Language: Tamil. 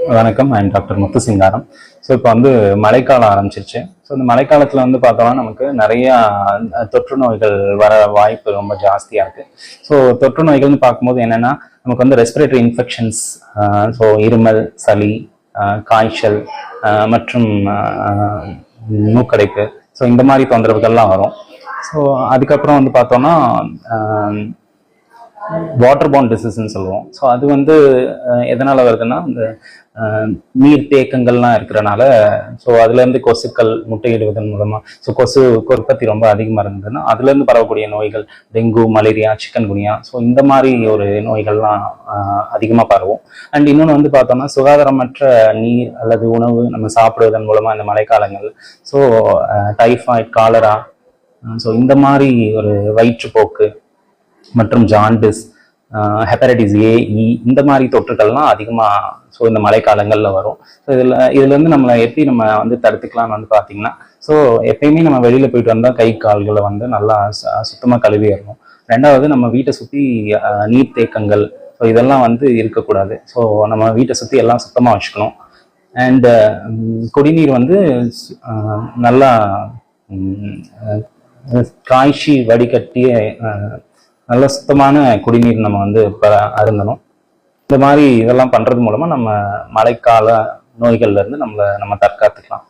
வணக்கம். I'm doctor Muthu Singaram. So இப்போ வந்து மழைக்காலம் ஆரம்பிச்சிருச்சு. ஸோ இந்த மழைக்காலத்தில் வந்து பார்த்தோம்னா நமக்கு நிறையா தொற்று நோய்கள் வர வாய்ப்பு ரொம்ப ஜாஸ்தியாக இருக்குது ஸோ தொற்று நோய்கள்னு பார்க்கும்போது என்னென்னா நமக்கு வந்து ரெஸ்பிரேட்டரி இன்ஃபெக்ஷன்ஸ் ஸோ இருமல் சளி காய்ச்சல் மற்றும் மூக்கடைப்பு. ஸோ இந்த மாதிரி தொந்தரவுகள்லாம் வரும். ஸோ அதுக்கப்புறம் வந்து பார்த்தோம்னா வாட்டர் பாண்ட் டிசீஸ்ன்னு சொல்லுவோம். ஸோ அது வந்து எதனால் வருதுன்னா இந்த நீர் தேக்கங்கள்லாம் இருக்கிறனால ஸோ அதுலேருந்து கொசுக்கள் முட்டையிடுவதன் மூலமாக ஸோ கொசு உற்பத்தி ரொம்ப அதிகமாக இருந்ததுன்னா அதுலேருந்து பரவக்கூடிய நோய்கள் dengue malaria chikungunya so இந்த மாதிரி ஒரு நோய்கள்லாம் அதிகமாக பரவும். அண்ட் இன்னொன்று வந்து பார்த்தோம்னா சுகாதாரமற்ற நீர் அல்லது உணவு நம்ம சாப்பிடுவதன் மூலமாக இந்த மழைக்காலங்கள் ஸோ டைஃபாய்ட் காலரா ஸோ இந்த மாதிரி ஒரு வயிற்றுப்போக்கு மற்றும் jaundice hepatitis A E e, இந்த மாதிரி தொற்றுகள்லாம் அதிகமாக ஸோ இந்த மழைக்காலங்களில் வரும். ஸோ இதில் இதுலேருந்து நம்மளை எப்படி நம்ம வந்து தடுத்துக்கலாம்னு வந்து பார்த்தீங்கன்னா ஸோ எப்பயுமே நம்ம வெளியில் போயிட்டு வந்தால் கை கால்களை வந்து நல்லா சுத்தமாக கழுவிடணும் ரெண்டாவது நம்ம வீட்டை சுற்றி நீர் தேக்கங்கள் ஸோ இதெல்லாம் வந்து இருக்கக்கூடாது. ஸோ நம்ம வீட்டை சுற்றி எல்லாம் சுத்தமாக வச்சுக்கணும். அண்டு குடிநீர் வந்து நல்லா காய்ச்சி வடிகட்டிய நல்ல சுத்தமான குடிநீர் நம்ம வந்து ப அருந்தணும். இந்த மாதிரி இதெல்லாம் பண்றது மூலமா நம்ம மழைக்கால நோய்கள்ல இருந்து நம்மளை நம்ம தற்காத்துக்கலாம்.